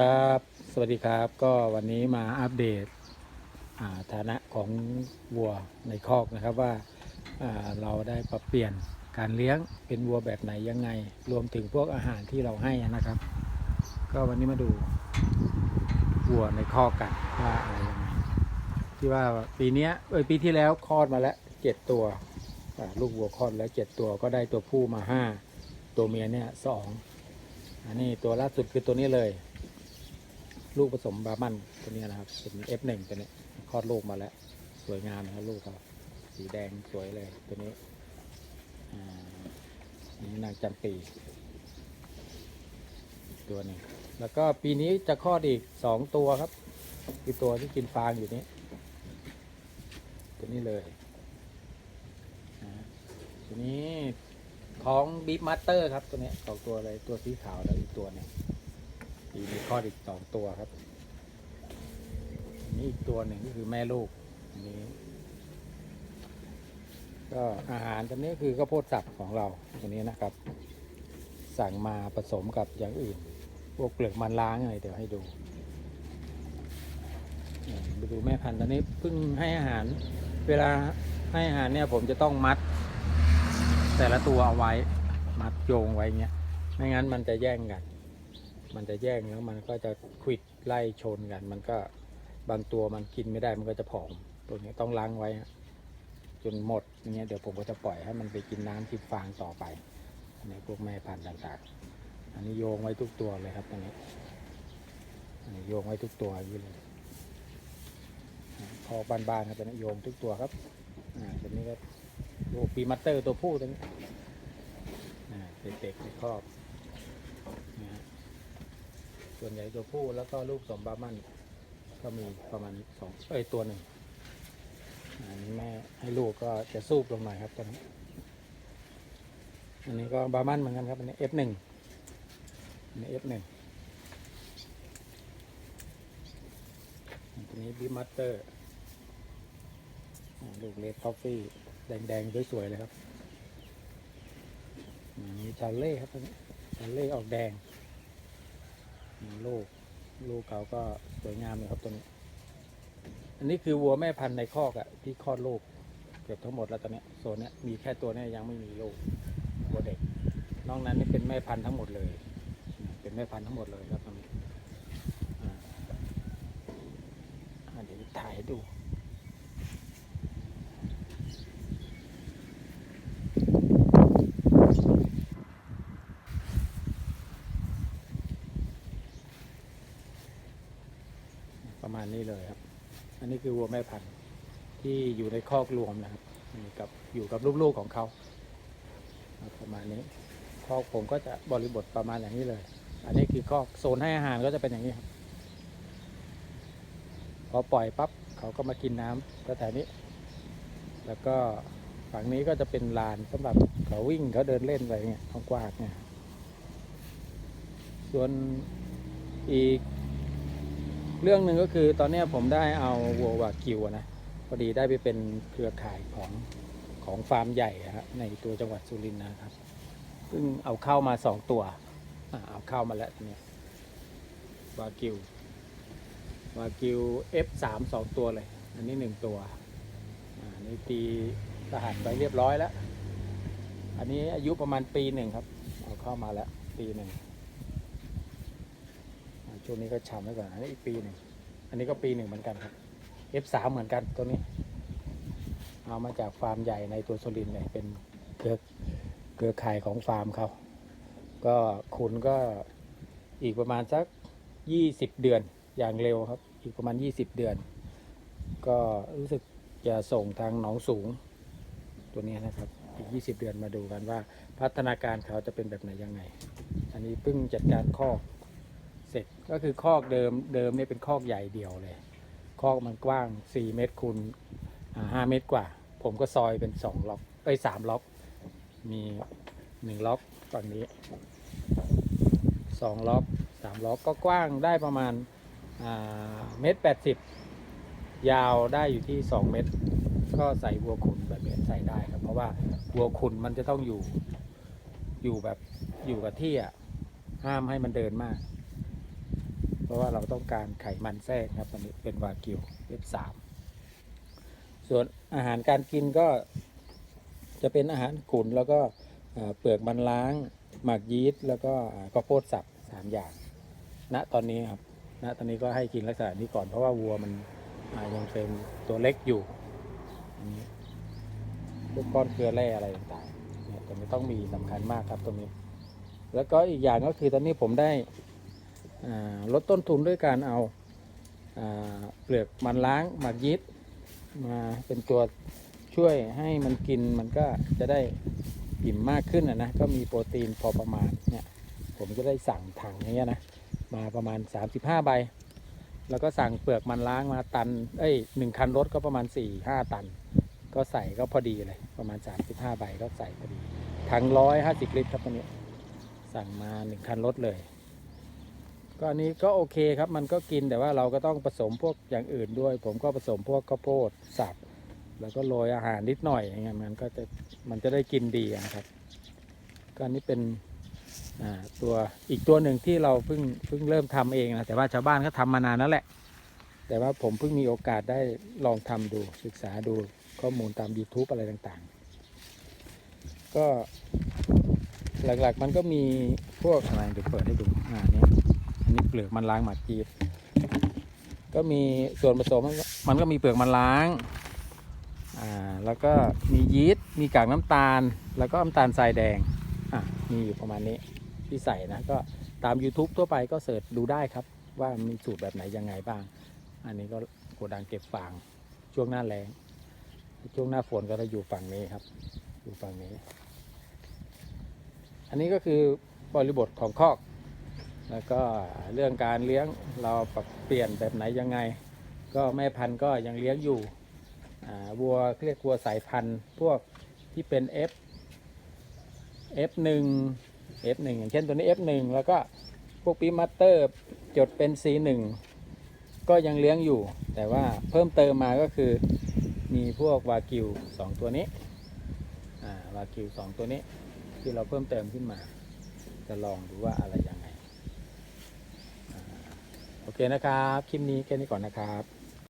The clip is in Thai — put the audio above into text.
ครับ สวัสดีครับ ก็วันนี้มาอัปเดตฐานะของวัวในคอกนะครับว่าาเราได้ปรับเปลี่ยนการเลี้ยงเป็นวัวแบบไหนยังไง รวมถึงพวกอาหารที่เราให้นะครับ ก็วันนี้มาดูวัวในคอกกันว่าอะไรยังไงที่ว่าปีนี้เอ้ยปีที่แล้วคลอดมาแล้วเจ็ดตัวลูกวัวคลอดแล้วเจ็ดตัวก็ได้ตัวผู้มาห้าตัวเมียเนี่ยสองอันนี้ตัวล่าสุดคือตัวนี้เลย ลูกผสมบาร์มันตัวนี้นะครับเป็น F1 ตัวนี้คลอดลูกมาแล้ว สวยงามนะครับลูกเขาสีแดงสวยเลยตัวนี้อันนี้นางจำปี ตัวนึงแล้วก็ปีนี้จะคลอดอีกสองตัวครับคือตัวที่กินฟางอยู่นี้ ตัวนี้เลยตัวนี้ของบีฟมาสเตอร์ครับตัวนี้สองตัวเลยตัวสีขาวแล้วอีกตัวนึง ปีนี้คลอดอีกสองตัวครับ นี่อีกตัวหนึ่งก็คือแม่ลูกอันนี้ ก็อาหารตัวนี้คือข้าวโพดสับของเราตัวนี้นะครับ สั่งมาผสมกับอย่างอื่น พวกเปลือกมันล้างอะไรเดี๋ยวให้ดูไปดูแม่พันธุ์ตอนนี้เพิ่งให้อาหาร เวลาให้อาหารเนี่ยผมจะต้องมัด แต่ละตัวเอาไว้ มัดโยงไว้เงี้ย ไม่งั้นมันจะแย่งกัน มันจะแย่งแล้วมันก็จะควิดไล่ชนกัน มันก็บางตัวมันกินไม่ได้มันก็จะผอมตัวนี้ต้องล้างไว้จนหมดอย่เงี้ยเดี๋ยวผมก็จะปล่อยให้มันไปกินน้ำกินฟางต่อไป ในพวกแม่พันธุ์ต่างๆ อันนี้โยงไว้ทุกตัวเลยครับตรงนี้อันนี้โยงไว้ทุกตัวอย่างนี้เลยพอบ้านๆครับตอนนี้โยงทุกตัวครับอ่าตัวนี้ก็ลูกปีมัตเตอร์ตัวผู้ตัวนี้อ่าเด็กๆในครอบ ส่วนใหญ่ตัวผู้แล้วก็ลูกสมบามันก็มีประมาณสองเอ้ยตัวหนึ่งอันนี้แม่ให้ลูกก็จะสูบลงหน่อยครับตัวนี้ อันนี้ก็บามันเหมือนกันครับ อันนี้ F1 อันนี้ F1 ตัวนี้บิมัตเตอร์ลูกเลดคอฟฟี่แดงๆสวยๆเลยครับ อันนี้ชาเล่ครับตัวนี้ชาเล่ออกแดง ลูกลูกเขาก็สวยงามเลยครับตัวนี้ อันนี้คือวัวแม่พันธุ์ในคอกอะที่คลอดลูกเกือบทั้งหมดแล้วตอนเนี้ยโซนเนี้ยมีแค่ตัวนี้ยังไม่มีลูกวัวเด็กนอกนั้นนี่เป็นแม่พันธุ์ทั้งหมดเลย เป็นแม่พันธุ์ทั้งหมดเลยครับตรงนี้เดี๋ยวถ่ายให้ดู ประมาณนี้เลยครับ อันนี้คือวัวแม่พันธุ์ที่อยู่ในคอกรวมนะครับนี่กับอยู่กับลูกๆของเขาประมาณนี้คอกผมก็จะบริบทประมาณอย่างนี้เลย อันนี้คือคอกโซนให้อาหารก็จะเป็นอย่างนี้ครับพอปล่อยปั๊บเขาก็มากินน้ำแถวนี้ แล้วก็ฝั่งนี้ก็จะเป็นลานสำหรับเขาวิ่งเขาเดินเล่นอะไรเงี้ยกว้างเนี่ยส่วนอีก เรื่องหนึ่งก็คือตอนนี้ผมได้เอาวัววากิวนะพอดีได้ไปเป็นเครือข่ายของของฟาร์มใหญ่ฮะในตัวจังหวัดสุรินทร์นะครับซึ่งเอาเข้ามาสองตัวอเอาเข้ามาแล้วทีเนี้ยวากิววากิว F3 สองตัวเลย อันนี้หนึ่งตัวอันนี้ตีทหารไปเรียบร้อยแล้ว อันนี้อายุประมาณปีหนึ่งครับ เอาเข้ามาแล้วปีหนึ่ง ช่วงนี้ก็ชำไว้ก่อนอันนี้อีกปีหนึ่งอันนี้ก็ปีหนึ่งเหมือนกันครับ F3 เหมือนกันตัวนี้ เอามาจากฟาร์มใหญ่ในตัวสุรินเลยเป็นเครือเครือข่ายของฟาร์มเขาก็ขุนก็อีกประมาณสักยี่สิบเดือนอย่างเร็วครับ อีกประมาณยี่สิบเดือน ก็รู้สึกจะส่งทางหนองสูงตัวนี้นะครับ อีกยี่สิบเดือนมาดูกันว่าพัฒนาการเขาจะเป็นแบบไหนยังไง อันนี้เพิ่งจัดการคอ เสร็จก็คือคอกเดิมเดิมเนี่ยเป็นคอกใหญ่เดียวเลย คอกมันกว้าง 4 เมตรคูณอ่า5เมตรกว่า ผมก็ซอยเป็น 2 ล็อกเอ้ย3ล็อก มี 1 ล็อกฝั่งนี้ 2 ล็อก3ล็อกก็กว้างได้ประมาณเมตร80ยาวได้อยู่ที่ 2 เมตร ก็ใส่วัวขุนแบบนี้ใส่ได้ครับ เพราะว่าวัวขุนมันจะต้องอยู่อยู่แบบอยู่กับที่อะห้ามให้มันเดินมาก ราะราะว่าเราต้องการไขมันแทรกครับอันนี้เป็นวากิวเว็บสามส่วนอาหารการกินก็จะเป็นอาหารขุนแล้วก็เปลือกมันล้าง หมักยีสต์แล้วก็ข้าวโพดสับสามอย่าง ณตอนนี้ครับณตอนนี้ก็ให้กินลักษณะนี้ก่อนเพราะว่าวัวมันยังเป็นตัวเล็กอยู่นี้พวกก้อนเกลือแร่อะไรต่างๆเนี่ยตรงนี้ต้องมีสำคัญมากครับตรงนี้ แล้วก็อีกอย่างก็คือตอนนี้ผมได้ ลดต้นทุนด้วยการเอาเปลือกมันล้างหมักยีสต์มาเป็นตัวช่วยให้มันกินมันก็จะได้อิ่มมากขึ้นนะนะก็มีโปรตีนพอประมาณเนี่ยผมจะได้สั่งถังอย่างเงี้ยนะมาประมาณ 35 ใบ แล้วก็สั่งเปลือกมันล้างมาตันเอ้ยหนึ่งคันรถก็ประมาณ 4 5 ตัน ก็ใส่ก็พอดีเลยประมาณ 35 ใบก็ใส่พอดีถังร้อยห้าสิบลิตรครับตัวนี้สั่งมาหนึ่งคันรถเลย ก็อันนี้ก็โอเคครับมันก็กินแต่ว่าเราก็ต้องผสมพวกอย่างอื่นด้วย ผมก็ผสมพวกข้าวโพดสับแล้วก็โรยอาหารนิดหน่อยอย่างเงี้ยมันก็จะมันจะได้กินดีนะครับก็อันนี้เป็นอ่าตัวอีกตัวหนึ่งที่เราเพิ่งเพิ่งเริ่มทำเองนะแต่ว่าชาวบ้านเขาทำมานานแล้วแหละ แต่ว่าผมเพิ่งมีโอกาสได้ลองทำดูศึกษาดูข้อมูลตาม YouTube อะไรต่างๆ ก็หลักๆมันก็มีพวกอะไรเดี๋ยวเปิดให้ดูอ่านี้ อันนี้เปลือกมันล้างหมักจีบก็มีส่วนผสมมันก็มีเปลือกมันล้าง อ่า แล้วก็มียีสต์ มีกากน้ำตาล แล้วก็น้ำตาลทรายแดง อะ มีอยู่ประมาณนี้ที่ใส่นะ ก็ตาม YouTube ทั่วไปก็เสิร์ชดูได้ครับ ว่ามีสูตรแบบไหนยังไงบ้าง อันนี้ก็โกดังเก็บฟางช่วงหน้าแรงช่วงหน้าฝนก็จะอยู่ฝั่งนี้ครับ อยู่ฝั่งนี้ อันนี้ก็คือบริบทของคอก แล้วก็เรื่องการเลี้ยงเราปรับเปลี่ยนแบบไหนยังไง ก็แม่พันธุ์ก็ยังเลี้ยงอยู่วัวเรียกวัวสายพันธุ์พวกที่เป็น F F1 F1 อย่างเช่นตัวนี้ F1 แล้วก็พวกปีมัตเตอร์จดเป็น C1 ก็ยังเลี้ยงอยู่ แต่ว่าเพิ่มเติมมาก็คือมีพวกวากิวสองตัวนี้วากิวสองตัวนี้ที่เราเพิ่มเติมขึ้นมา จะลองดูว่าอะไรยัง โอเคนะครับ คลิปนี้แค่นี้ก่อนนะครับ